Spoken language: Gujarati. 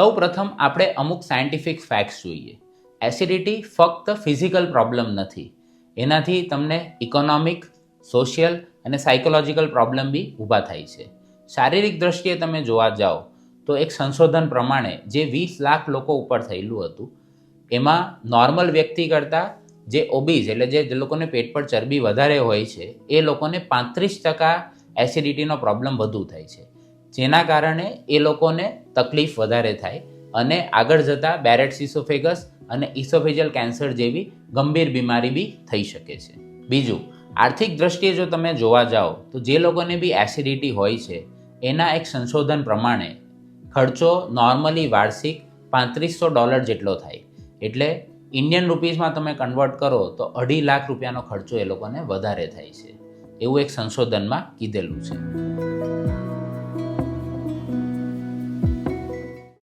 સૌ પ્રથમ આપણે અમુક સાયન્ટિફિક ફેક્ટ્સ જોઈએ. એસિડિટી ફક્ત ફિઝિકલ પ્રોબ્લેમ નથી. એનાથી તમને ઇકોનોમિક સોશિયલ અને સાયકોલોજીકલ પ્રોબ્લેમ બી ઊભા થાય છે. શારીરિક દ્રષ્ટિએ તમે જોવા જાઓ, તો એક સંશોધન પ્રમાણે જે વીસ લાખ લોકો ઉપર થયેલું હતું, એમાં નોર્મલ વ્યક્તિ કરતાં જે ઓબીઝ એટલે જે લોકોને પેટ પર ચરબી વધારે હોય છે, એ લોકોને પાંત્રીસ ટકા એસિડિટીનો પ્રોબ્લેમ વધુ થાય છે. જેના કારણે એ લોકોને તકલીફ વધારે થાય. અને આગળ જતાં બેરેટ સિસોફેગસ અને ઇસોફેજિયલ કેન્સર જેવી ગંભીર બીમારી બી થઈ શકે છે. બીજું, આર્થિક દ્રષ્ટિએ જો તમે જોવા જાઓ, તો જે લોકોને બી એસિડિટી હોય છે, એના એક સંશોધન પ્રમાણે ખર્ચો નોર્મલી વાર્ષિક પાંત્રીસો ડોલર જેટલો થાય. એટલે ઇન્ડિયન રૂપીઝમાં તમે કન્વર્ટ કરો, તો અઢી લાખ રૂપિયાનો ખર્ચો એ લોકોને વધારે થાય છે. એવું એક સંશોધનમાં કીધેલું છે.